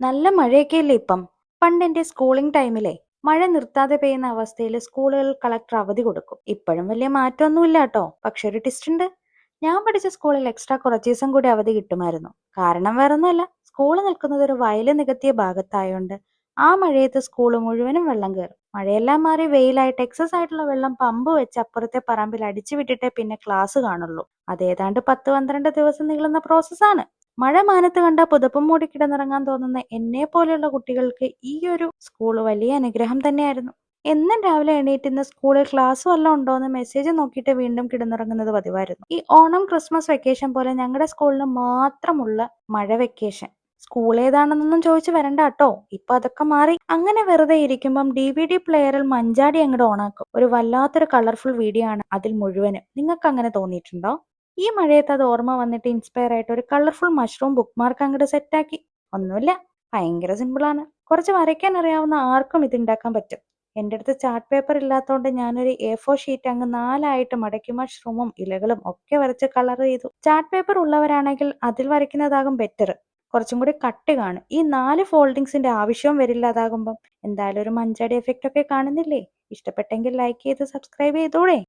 നല്ല മഴയൊക്കെയല്ലേ ഇപ്പം? പണ്ട് എന്റെ സ്കൂളിംഗ് ടൈമിലെ മഴ നിർത്താതെ പെയ്യുന്ന അവസ്ഥയിൽ സ്കൂളുകൾ കളക്ടർ അവധി കൊടുക്കും. ഇപ്പോഴും വലിയ മാറ്റമൊന്നുമില്ല കേട്ടോ. പക്ഷെ ഒരു ടിസ്റ്റ് ഉണ്ട്. ഞാൻ പഠിച്ച സ്കൂളിൽ എക്സ്ട്രാ കുറച്ച് ദിവസം കൂടി അവധി കിട്ടുമായിരുന്നു. കാരണം വേറൊന്നുമല്ല. സ്കൂൾ നിൽക്കുന്നത് ഒരു വയൽ നികത്തിയ ഭാഗത്തായോണ്ട് ആ മഴയത്ത് സ്കൂൾ മുഴുവനും വെള്ളം കയറും. മഴയെല്ലാം മാറി വെയിലായിട്ട് എക്സസ് ആയിട്ടുള്ള വെള്ളം പമ്പ് വെച്ച് അപ്പുറത്തെ പറമ്പിൽ അടിച്ചു വിട്ടിട്ടേ പിന്നെ ക്ലാസ് കാണുള്ളൂ. അതേതാണ്ട് പത്ത് പന്ത്രണ്ട് ദിവസം നീളുന്ന പ്രോസസ്സാണ് മഴ മാനത്ത് കണ്ട പുതപ്പും മൂടി കിടന്നിറങ്ങാൻ തോന്നുന്ന എന്നെ പോലെയുള്ള കുട്ടികൾക്ക് ഈ ഒരു സ്കൂൾ വലിയ അനുഗ്രഹം തന്നെയായിരുന്നു. എന്നും രാവിലെ എണീറ്റ് ഇന്ന് സ്കൂളിൽ ക്ലാസ് വല്ലതും ഉണ്ടോ എന്ന് മെസ്സേജ് നോക്കിയിട്ട് വീണ്ടും കിടന്നിറങ്ങുന്നത് പതിവായിരുന്നു. ഈ ഓണം ക്രിസ്മസ് വെക്കേഷൻ പോലെ ഞങ്ങളുടെ സ്കൂളിന് മാത്രമുള്ള മഴ വെക്കേഷൻ സ്കൂൾ ഏതാണെന്നൊന്നും ചോദിച്ചു വരണ്ട കേട്ടോ. ഇപ്പൊ അതൊക്കെ മാറി. അങ്ങനെ വെറുതെ ഇരിക്കുമ്പം ഡി വി ഡി പ്ലെയറിൽ മഞ്ചാടി അങ്ങോട്ട് ഓണാക്കും ഒരു വല്ലാത്തൊരു കളർഫുൾ വീഡിയോ ആണ് അതിൽ മുഴുവനും. നിങ്ങൾക്ക് അങ്ങനെ തോന്നിയിട്ടുണ്ടോ? ഈ മഴയത്ത് അത് ഓർമ്മ വന്നിട്ട് ഇൻസ്പയർ ആയിട്ട് ഒരു കളർഫുൾ മഷ്റൂം ബുക്ക് മാർക്ക് അങ്ങോട്ട് സെറ്റാക്കി ഒന്നുമില്ല ഭയങ്കര സിമ്പിളാണ് കുറച്ച് വരയ്ക്കാൻ അറിയാവുന്ന ആർക്കും ഇത് ഉണ്ടാക്കാൻ പറ്റും. എന്റെ അടുത്ത് ചാർട്ട് പേപ്പർ ഇല്ലാത്തതുകൊണ്ട് ഞാനൊരു എ ഫോർ ഷീറ്റ് അങ്ങ് നാലായിട്ട് മടക്കി മഷ്റൂമും ഇലകളും ഒക്കെ വരച്ച് കളർ ചെയ്തു. ചാർട്ട് പേപ്പർ ഉള്ളവരാണെങ്കിൽ അതിൽ വരയ്ക്കുന്നതാകും ബെറ്റർ കുറച്ചും കൂടി കട്ട് കാണും. ഈ നാല് ഫോൾഡിങ്സിന്റെ ആവശ്യവും വരില്ല അതാകുമ്പം. എന്തായാലും ഒരു മഞ്ചാടി എഫക്റ്റ് ഒക്കെ കാണുന്നില്ലേ? ഇഷ്ടപ്പെട്ടെങ്കിൽ ലൈക്ക് ചെയ്ത് സബ്സ്ക്രൈബ് ചെയ്തോളേ